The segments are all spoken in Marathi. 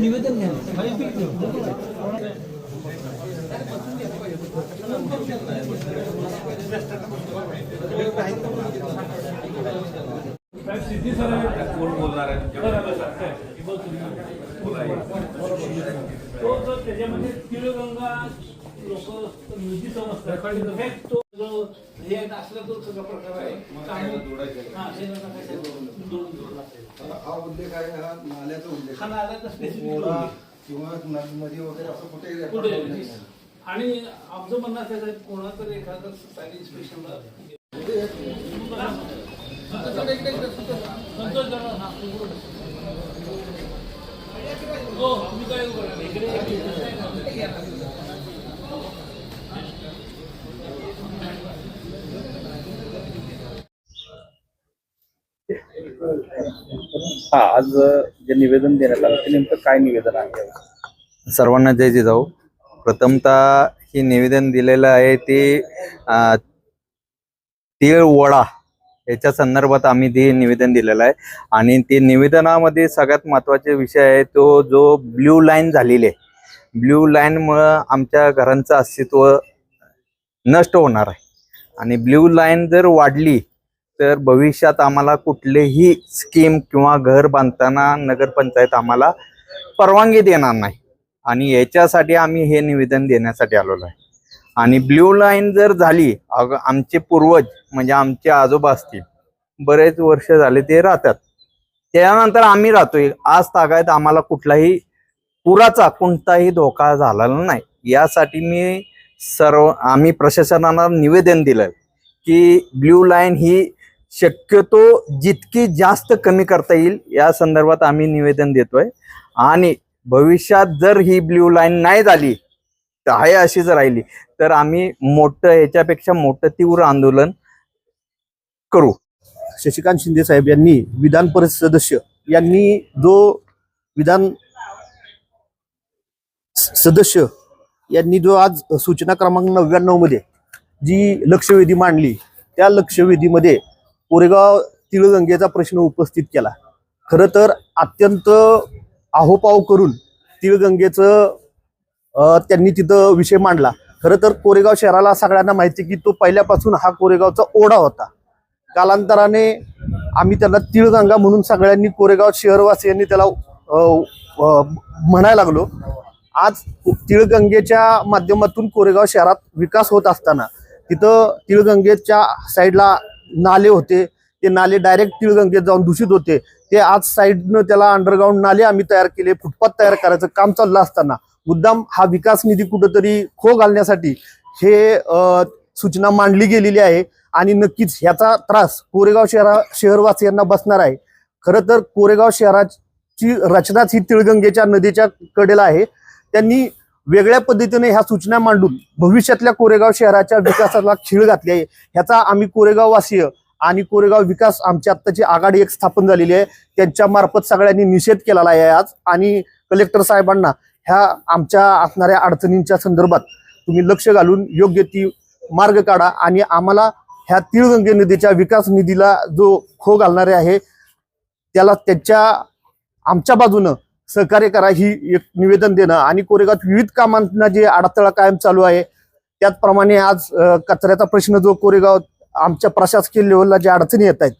निवेदन घ्या. कोण बोलणार आहे? तो जो त्याच्यामध्ये तिळगंगा लोक नदी समजतात. तो जो हे असला तो सगळा प्रकार आहे. हा, हे. हा उल्लेख आहे हा नाल्याचा उल्लेख हा नाल्याचा उल्लेख. किंवा नदी वगैरे असं कुठे कुठे आणि आमचं म्हणणं असं आहे कोणा तर एखादं संतोष जरा हा आज जे निवेदन देण्यात आलं ते नेमकं काय निवेदन आहे? सर्वांना जय जिजाऊ. प्रथमतः हे निवेदन दिलेलं आहे ते तीळ वडा याच्या संदर्भात आम्ही ते निवेदन दिलेलं आहे. आणि ते निवेदनामध्ये सगळ्यात महत्त्वाचे विषय आहे तो जो ब्ल्यू लाईन झालेली आहे. ब्ल्यू लाईनमुळं आमच्या घरांचं अस्तित्व नष्ट होणार आहे. आणि ब्ल्यू लाईन जर वाढली तर भविष्यात आम्हाला कुठलेही स्कीम किंवा घर बांधताना नगरपंचायत आम्हाला परवानगी देणार नाही. आणि याच्यासाठी आम्ही हे निवेदन देण्यासाठी आलेलो आहे. आणि ब्ल्यू लाईन जर झाली आमचे पूर्वज म्हणजे आमचे आजोबा असतील बरेच वर्ष झाले ते राहतात. त्यानंतर आम्ही राहतोय. आज तागायत आम्हाला कुठलाही पुराचा कोणताही धोका झालेला नाही. यासाठी मी सर्व आम्ही प्रशासनाला निवेदन दिलं की ब्ल्यू लाईन ही शक्यतो जितकी जास्त कमी करता येईल या संदर्भात आम्ही निवेदन देतोय. आणि भविष्यात जर ही ब्ल्यू लाईन नाही झाली तर आहे अशीच राहिली. तर आम्ही मोठं याच्यापेक्षा मोठं तीव्र आंदोलन करू. शशिकांत शिंदे साहेब यांनी विधान परिषद सदस्य यांनी जो विधान स- सदस्य यांनी जो आज सूचना क्रमांक नव्याण्णवमध्ये जी लक्षवेधी मांडली त्या लक्षवेधीमध्ये कोरेगाव तिळगंगेचा प्रश्न उपस्थित केला. खरं तर अत्यंत आहोपाव करून तिळगंगेचं त्यांनी तिथं विषय मांडला. खरं तर कोरेगाव शहराला सगळ्यांना माहिती की तो पहिल्यापासून हा कोरेगावचा ओढा होता. कालांतराने आम्ही त्याला तिळगंगा म्हणून सगळ्यांनी कोरेगाव शहरवासियांनी त्याला म्हणायला लागलो. आज तिळगंगेच्या माध्यमातून कोरेगाव शहरात विकास होत असताना तिथं तिळगंगेच्या साईडला नाले होते. ते नाले डायरेक्ट तिळगंगेत जाऊन दूषित होते. ते आज साईडनं त्याला अंडरग्राऊंड नाले आम्ही तयार केले फुटपाथ तयार करायचं काम चाललं असताना. मुद्दाम हा विकास निधी कुठंतरी खो घालण्यासाठी हे सूचना मांडली गेलेली आहे. आणि नक्कीच ह्याचा त्रास कोरेगाव शहरा शहरवासियांना बसणार आहे. खरं तर कोरेगाव शहराची रचनाच ही तिळगंगेच्या नदीच्या कडेला आहे. त्यांनी वेगळ्या पद्धतीने ह्या सूचना मांडून भविष्यातल्या कोरेगाव शहराच्या विकासाला खीळ घातली आहे. ह्याचा आम्ही कोरेगाव वासीय आणि कोरेगाव विकास आमची आत्ताची आघाडी एक स्थापन झालेली आहे. त्यांच्या मार्फत सगळ्यांनी निषेध केलेला आहे आज. आणि कलेक्टर साहेबांना ह्या आमच्या असणाऱ्या अडचणींच्या संदर्भात तुम्ही लक्ष घालून योग्य ती मार्ग काढा. आणि आम्हाला ह्या तिळगंगे नदीच्या विकास निधीला जो खो घालणारे आहे त्याला त्याच्या आमच्या बाजूनं सहकार्य करा ही एक निवेदन देणं. आणि कोरेगावात विविध कामांना जे अडथळा कायम चालू आहे त्याचप्रमाणे आज कचऱ्याचा प्रश्न जो कोरेगाव आमच्या प्रशासकीय लेवलला ज्या अडचणी येत आहेत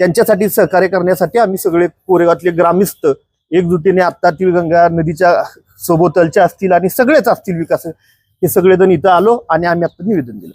त्यांच्यासाठी सहकार्य करण्यासाठी आम्ही सगळे कोरेगावातले ग्रामस्थ एकजुटीने आत्तातील गंगा नदीच्या सोबतलच्या असतील आणि सगळेच असतील विकास हे सगळेजण इथं आलो आणि आम्ही आता निवेदन दिलं.